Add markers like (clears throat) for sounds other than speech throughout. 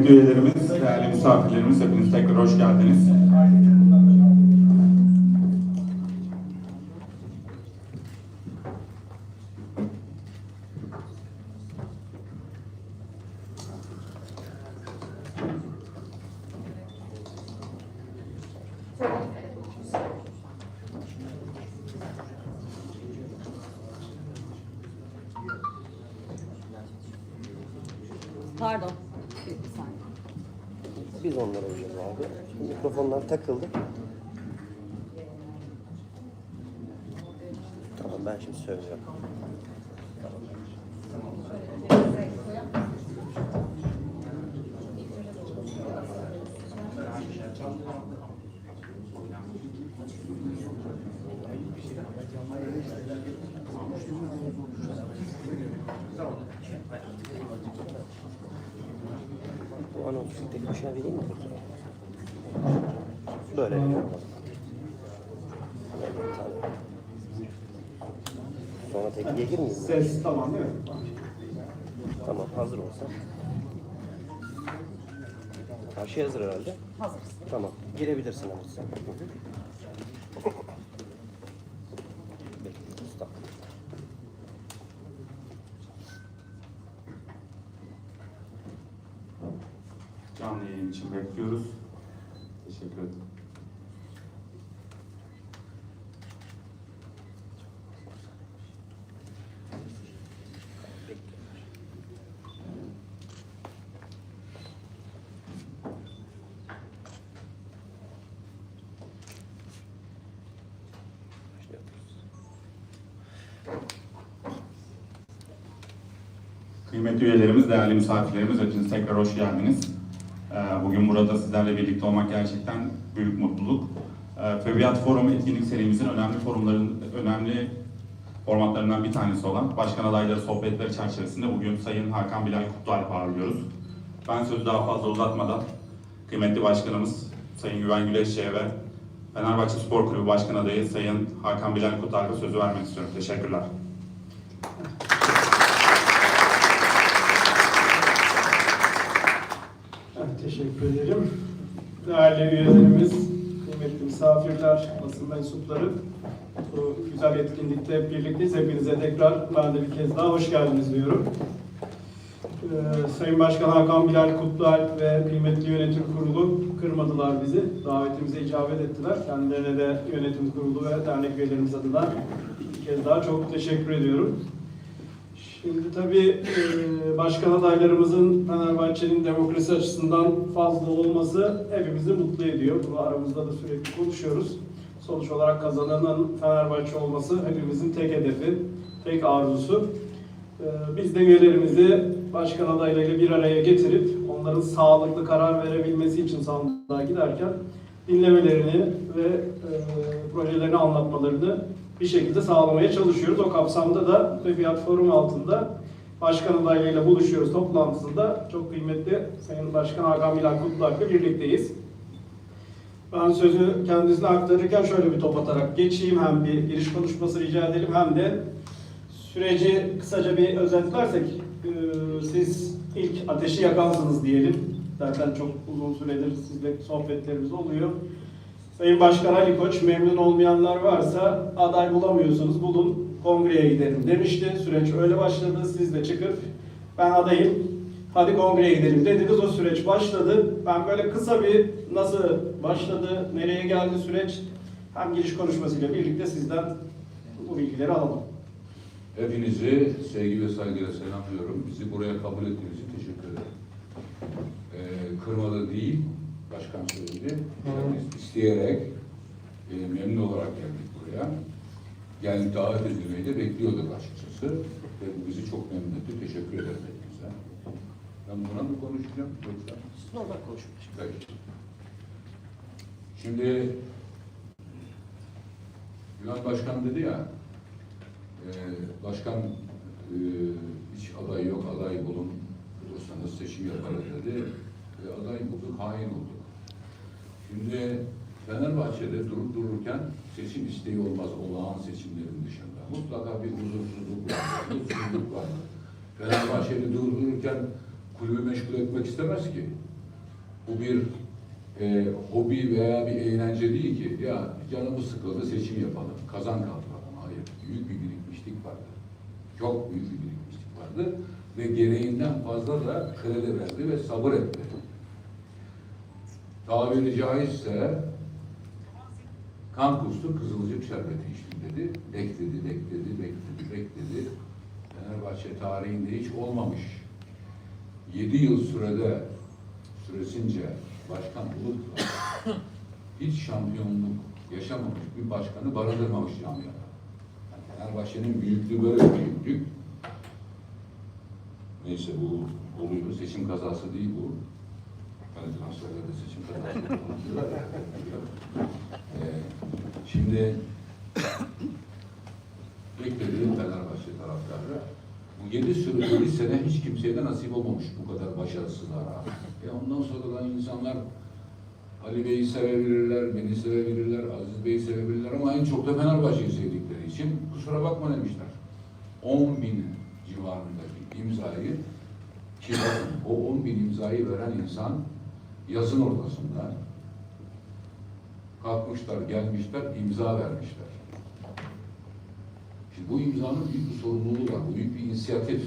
Kıymetli üyelerimiz, değerli misafirlerimiz, hepiniz tekrar hoş geldiniz. Onlara uyuyoruz abi. Mikrofonlar takıldı. Tamam ben şimdi söylüyorum. Bu anonsu tek başına vereyim mi peki? Böyle tamam. Sonra tekliğe girmeyeyim mi? Ses tamam değil mi? Tamam hazır olsa. Her şey hazır herhalde. Hazırız. Tamam. Girebilirsin ama sen. Hı hı. Bekliyoruz. Tamam. Canlı yayın için bekliyoruz. Teşekkür ederim. Kıymetli üyelerimiz, değerli misafirlerimiz, hepiniz tekrar hoş geldiniz. Ee, Bugün burada sizlerle birlikte olmak gerçekten büyük mutluluk. Ee, Febiyat Forum etkinlik serimizin önemli forumların, önemli formatlarından bir tanesi olan Başkan Adayları sohbetleri çerçevesinde bugün Sayın Hakan Bilal Kutlualp'ı ağırlıyoruz. Ben sözü daha fazla uzatmadan kıymetli başkanımız Sayın Güven Güleşçi'ye ve Fenerbahçe Spor Kulübü Başkan Adayı Sayın Hakan Bilal Kutlualp'a sözü vermek istiyorum. Teşekkürler. Teşekkür ederim. Değerli üyelerimiz, kıymetli misafirler, basın mensupları, bu güzel etkinlikte birlikteyiz. Hepinize tekrar ben de bir kez daha hoş geldiniz diyorum. Ee, Sayın Başkan Hakan Bilal Kutlualp ve kıymetli yönetim kurulu kırmadılar bizi. Davetimize icabet ettiler. Kendilerine de yönetim kurulu ve dernek üyelerimiz adına bir kez daha çok teşekkür ediyorum. Şimdi tabii başkan adaylarımızın Fenerbahçe'nin demokrasi açısından fazla olması hepimizi mutlu ediyor. Bunu aramızda da sürekli konuşuyoruz. Sonuç olarak kazananın Fenerbahçe olması hepimizin tek hedefi, tek arzusu. Biz de üyelerimizi başkan adaylarıyla bir araya getirip onların sağlıklı karar verebilmesi için sandığa giderken dinlemelerini ve e, projelerini anlatmalarını bir şekilde sağlamaya çalışıyoruz. O kapsamda da Fiyat Forum altında başkan adaylarıyla buluşuyoruz toplantısında. Çok kıymetli Sayın Başkan Hakan Bilal Kutluak'la birlikteyiz. Ben sözü kendisine aktarırken şöyle bir top atarak geçeyim. Hem bir giriş konuşması rica edelim hem de süreci kısaca bir özetlersek e, siz ilk ateşi yakansınız diyelim. Zaten çok uzun süredir sizle sohbetlerimiz oluyor. Sayın Başkan Ali Koç memnun olmayanlar varsa aday bulamıyorsunuz bulun kongreye gidelim demişti. Süreç öyle başladı. Siz de çıkıp ben adayım hadi kongreye gidelim dediniz. O süreç başladı. Ben böyle kısa bir nasıl başladı, nereye geldi süreç hem giriş konuşmasıyla birlikte sizden bu bilgileri alalım. Hepinizi sevgi ve saygıyla selamlıyorum. Bizi buraya kabul ettiğiniz için teşekkür ederim. Ee, kırmalı değil, başkan söyledi. Biz isteyerek, e, memnun olarak geldik buraya. Yani davet edilmeyi de bekliyorduk açıkçası. Ve bu bizi çok memnun etti. Teşekkür ederim hepinize. Ben buna mı konuşacağım yoksa? Normal konuşmak. Peki. Şimdi Yunan Başkan dedi ya, e, Başkan e, hiç aday yok, aday bulun, bulursanız seçim yaparız dedi. E, aday bulduk, hain olduk. Şimdi Fenerbahçe'de durup dururken seçim isteği olmaz olağan seçimlerin dışında. Mutlaka bir huzursuzluk var, mutsuzluk var. Fenerbahçe'de durup dururken kulübü meşgul etmek istemez ki. Bu bir e, hobi veya bir eğlence değil ki. Ya canımız sıkıldı seçim yapalım, kazan kaldıralım. Hayır, büyük bir birikmişlik vardı. Çok büyük bir birikmişlik vardı. Ve gereğinden fazla da kredi verdi ve sabır etti. Tabiri caizse kan kustu, kızılcık şerbeti içtim dedi. Bekledi, bekledi, bekledi, bekledi. Fenerbahçe tarihinde hiç olmamış. Yedi yıl sürede, süresince başkan olup hiç şampiyonluk yaşamamış bir başkanı barındırmamış camiada. Yani Fenerbahçe'nin büyüklüğü böyle bir büyüklük. Neyse bu oluyor. Seçim kazası değil bu. Hani transferlerde seçim kazası diyorlar (laughs) ya. Ee, şimdi beklediğim Fenerbahçe taraftarı bu yedi sürü yedi sene hiç kimseye de nasip olmamış bu kadar başarısızlara. E ondan sonra da insanlar Ali Bey'i sevebilirler, beni sevebilirler, Aziz Bey'i sevebilirler ama en çok da Fenerbahçe'yi sevdikleri için kusura bakma demişler. 10 bin civarındaki imzayı ki o 10 bin imzayı veren insan yazın ortasında kalkmışlar, gelmişler, imza vermişler. Şimdi bu imzanın büyük bir sorumluluğu var, büyük bir inisiyatif.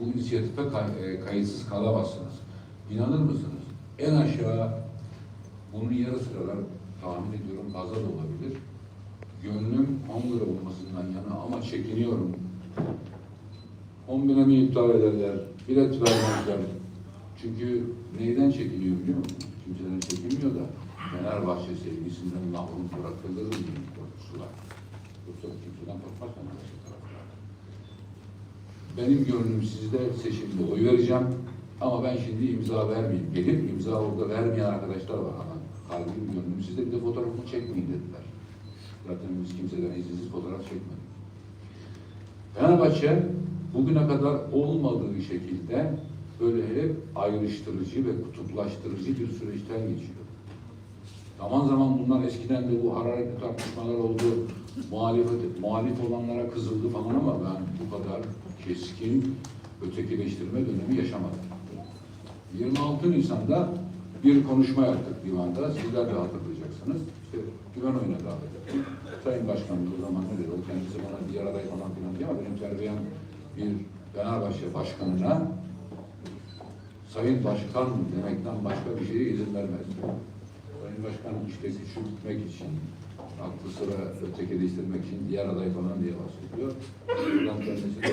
Bu inisiyatife kay- e, kayıtsız kalamazsınız. İnanır mısınız? En aşağı bunun yarı sıralar tahmin ediyorum fazla da olabilir. Gönlüm 10 lira olmasından yana ama çekiniyorum. 10 bine mi iptal ederler? Bilet vermezler. Çünkü neyden çekiniyor biliyor musun? Kimseden çekinmiyor da Fenerbahçe sevgisinden mahrum bırakılır mı diye korkusular. Yoksa kimseden korkmaz Fenerbahçe taraftarı. Benim gönlüm sizde seçimde oy vereceğim. Ama ben şimdi imza vermeyeyim. Gelip imza orada vermeyen arkadaşlar var. Ama kalbim gönlüm sizde bir de fotoğrafını çekmeyin dediler. Zaten biz kimseden izinsiz fotoğraf çekmedik. Fenerbahçe bugüne kadar olmadığı şekilde böyle hep ayrıştırıcı ve kutuplaştırıcı bir süreçten geçiyor. Zaman zaman bunlar eskiden de bu hararetli tartışmalar oldu. Muhalefet, muhalif olanlara kızıldı falan ama ben bu kadar keskin ötekileştirme dönemi yaşamadım. 26 Nisan'da bir konuşma yaptık divanda. Sizler de hatırlayacaksınız. İşte güven oyuna davet ettim. Sayın Başkanım o zaman ne dedi? O kendisi bana bir araday falan filan diye ama benim terbiyem bir Fenerbahçe başkanına Sayın Başkan demekten başka bir şeye izin vermez. Sayın Başkanım işte küçültmek için, aklı sıra ötekileştirmek için diğer aday falan diye bahsediyor. Buradan kendisi de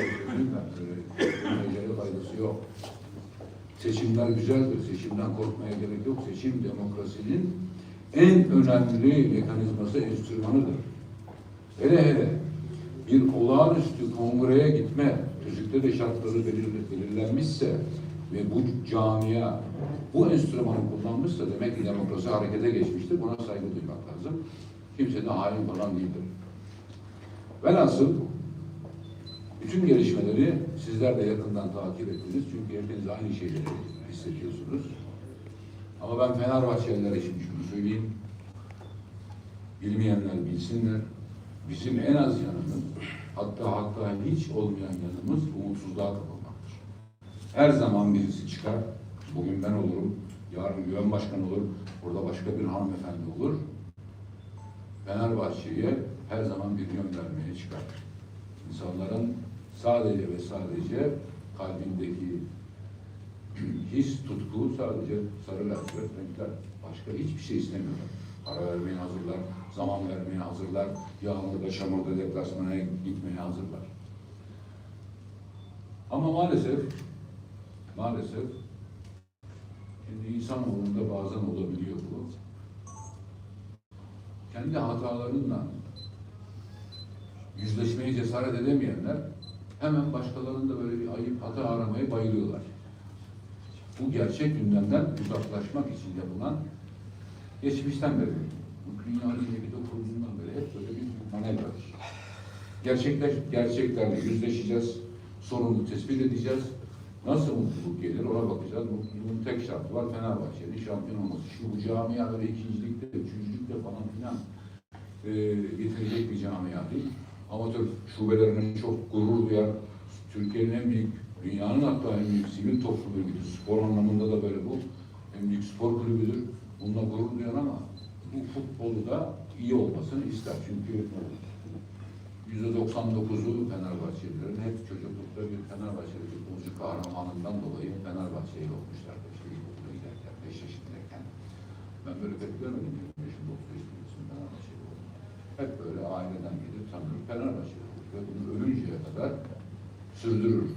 söyleyeyim faydası yok. Seçimler güzeldir. Seçimden korkmaya gerek yok. Seçim demokrasinin en önemli mekanizması, enstrümanıdır. Hele hele bir olağanüstü kongreye gitme, tüzükte de şartları belir- belirlenmişse ve bu camia bu enstrümanı kullanmışsa demek ki demokrasi harekete geçmiştir. Buna saygı duymak lazım. Kimse de hain falan değildir. Velhasıl bütün gelişmeleri sizler de yakından takip ettiniz. Çünkü hepiniz aynı şeyleri hissediyorsunuz. Ama ben Fenerbahçeliler için şunu söyleyeyim. Bilmeyenler bilsinler. Bizim en az yanımız, hatta hatta hiç olmayan yanımız umutsuzluğa kapılmaktır. Her zaman birisi çıkar. Bugün ben olurum, yarın güven başkanı olur, burada başka bir hanımefendi olur. Fenerbahçe'ye her zaman bir yön vermeye çıkar. İnsanların sadece ve sadece kalbindeki (clears throat) his, tutku sadece sarı lacivert renkler. Başka hiçbir şey istemiyorlar. Para vermeye hazırlar, zaman vermeye hazırlar, yağmurda, çamurda deplasmana gitmeye hazırlar. Ama maalesef, maalesef şimdi insanoğlunda bazen olabiliyor bu. Kendi hatalarından yüzleşmeye cesaret edemeyenler hemen başkalarında böyle bir ayıp hata aramaya bayılıyorlar. Bu gerçek gündemden uzaklaşmak için yapılan geçmişten beri, bu dünya ile kurulduğundan beri hep böyle bir manevradır. Gerçekler, gerçeklerle yüzleşeceğiz, sorunu tespit edeceğiz. Nasıl mutluluk gelir ona bakacağız. Mutluluğun tek şartı var Fenerbahçe'nin şampiyon olması. Şimdi bu camia böyle ikincilikte, üçüncülükte falan filan e, getirecek bir camia değil. Amatör şubelerinin çok gurur duyan, Türkiye'nin en büyük Dünyanın hatta en büyük sivil toplum örgütü, spor anlamında da böyle bu. En büyük spor kulübüdür. Bununla gurur duyan ama bu futbolu da iyi olmasını ister. Çünkü %99'u Fenerbahçelilerin hep çocuklukta bir Fenerbahçeli futbolcu kahramanından dolayı Fenerbahçeli olmuşlar. İşte ilkokula giderken, 5 yaşındayken. Ben böyle pek görmedim. 25 yaşında, 35 yaşında Fenerbahçeli oldum. Hep böyle aileden gelir tanır Fenerbahçeli olur. Ve bunu ölünceye kadar sürdürür.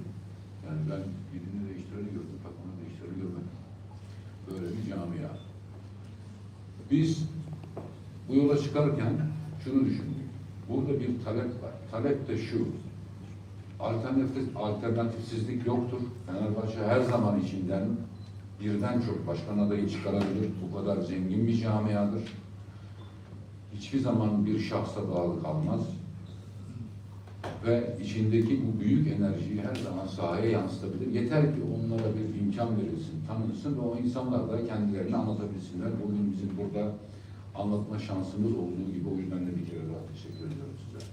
Yani ben birini değiştireni gördüm, takımını değiştireni görmedim. Böyle bir camia. Biz bu yola çıkarken şunu düşündük. Burada bir talep var. Talep de şu. Alternatif, alternatifsizlik yoktur. Fenerbahçe her zaman içinden birden çok başkan adayı çıkarabilir. Bu kadar zengin bir camiadır. Hiçbir zaman bir şahsa bağlı kalmaz. Ve içindeki bu büyük enerjiyi her zaman sahaya yansıtabilir. Yeter ki onlara bir imkan verilsin, tanınsın ve o insanlar da kendilerini anlatabilsinler. Bugün bizim burada anlatma şansımız olduğu gibi o yüzden de bir kere daha teşekkür ediyorum size.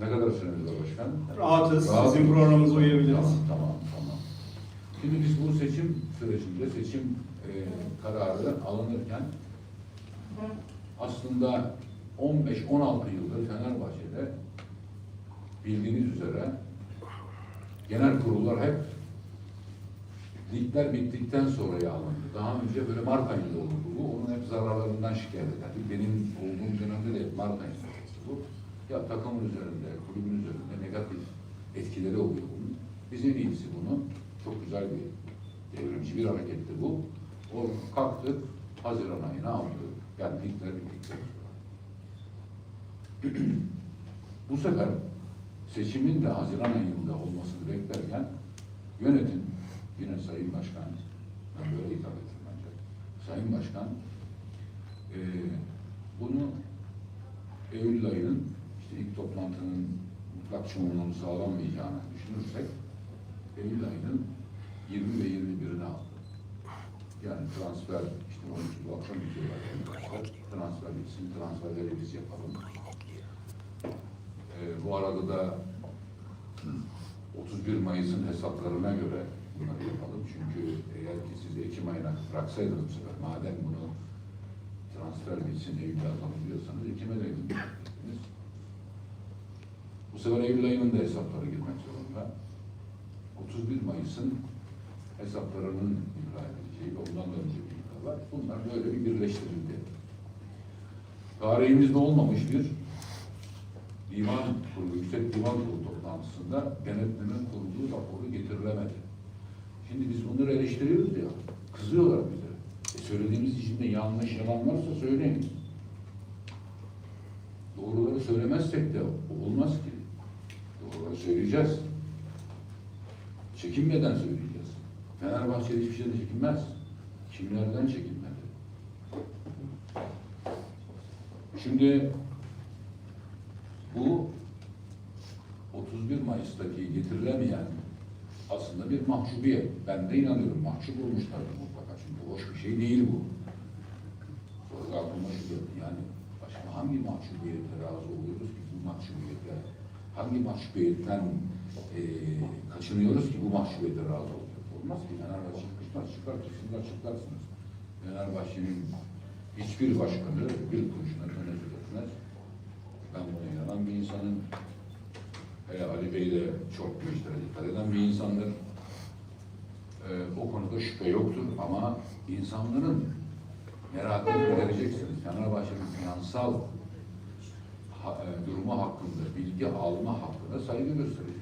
Ne kadar süremiz var başkan? Rahatız. Rahat Sizin programınıza uyabiliriz. Tamam, tamam, tamam. Şimdi biz bu seçim sürecinde seçim e, kararı alınırken aslında 15-16 yıldır Fenerbahçe'de bildiğiniz üzere genel kurullar hep ligler bittikten sonraya alındı. Daha önce böyle Mart ayında olurdu bu. Onun hep zararlarından şikayet ederdik. Benim olduğum dönemde de hep Mart ayında olurdu bu. Ya takımın üzerinde, kulübün üzerinde negatif etkileri oluyor bunun. Biz en iyisi bunu. Çok güzel bir devrimci bir hareketti bu. O kalktı, Haziran ayına aldı. Yani ligler bittikten sonra. (clears throat) Bu sefer seçimin de Haziran ayında olmasını beklerken yönetim, yine Sayın Başkan, ben böyle hitap ettim bence. Sayın Başkan, eee bunu Eylül ayının işte ilk toplantının mutlak çoğunluğunu sağlanmayacağını düşünürsek Eylül ayının 20 ve 21'ini aldı. Yani transfer, işte 13 bu akşam bitiyorlar. Yani. Transfer bitsin, transferleri biz yapalım. Ee, bu arada da 31 Mayıs'ın hesaplarına göre bunları yapalım. Çünkü eğer ki siz Ekim ayına bıraksaydınız bu sefer, madem bunu transfer bitsin, Eylül'e atalım diyorsanız Ekim'e de gideceksiniz. Bu sefer Eylül ayının da hesapları girmek zorunda. 31 Mayıs'ın hesaplarının imza edileceği ve ondan da önce bir var. Bunlar böyle bir birleştirildi. Tarihimizde olmamış bir divan kurulu, yüksek divan kurulu toplantısında denetleme kurulu raporu getirilemedi. Şimdi biz bunları eleştiriyoruz ya, kızıyorlar bize. E söylediğimiz içinde yanlış, yalan varsa söyleyin. Doğruları söylemezsek de olmaz ki. Doğruları söyleyeceğiz. Çekinmeden söyleyeceğiz. Fenerbahçe hiçbir şeyden çekinmez. Kimlerden çekinmedi? Şimdi bu 31 Mayıs'taki getirilemeyen aslında bir mahcubiyet. Ben de inanıyorum. Mahcup olmuşlardır mutlaka. Çünkü hoş bir şey değil bu. Sonra aklıma şu geldi. Yani başka hangi mahcubiyete razı oluyoruz ki bu mahcubiyete? Hangi mahcubiyetten eee kaçınıyoruz ki bu mahcubiyete razı oluyoruz? Olmaz ki. Fenerbahçe çıkışmaz. Çıkartırsınız, açıklarsınız. Fenerbahçe'nin hiçbir başkanı bir kuruşuna tenezzül etmez. Ben buna inanan bir insanın Hele Ali Bey de çok bu işlere dikkat eden bir insandır. Ee, o konuda şüphe yoktur ama insanların merakını gidereceksiniz. Fenerbahçe'nin finansal ha, e, durumu hakkında, bilgi alma hakkında saygı göstereceksiniz.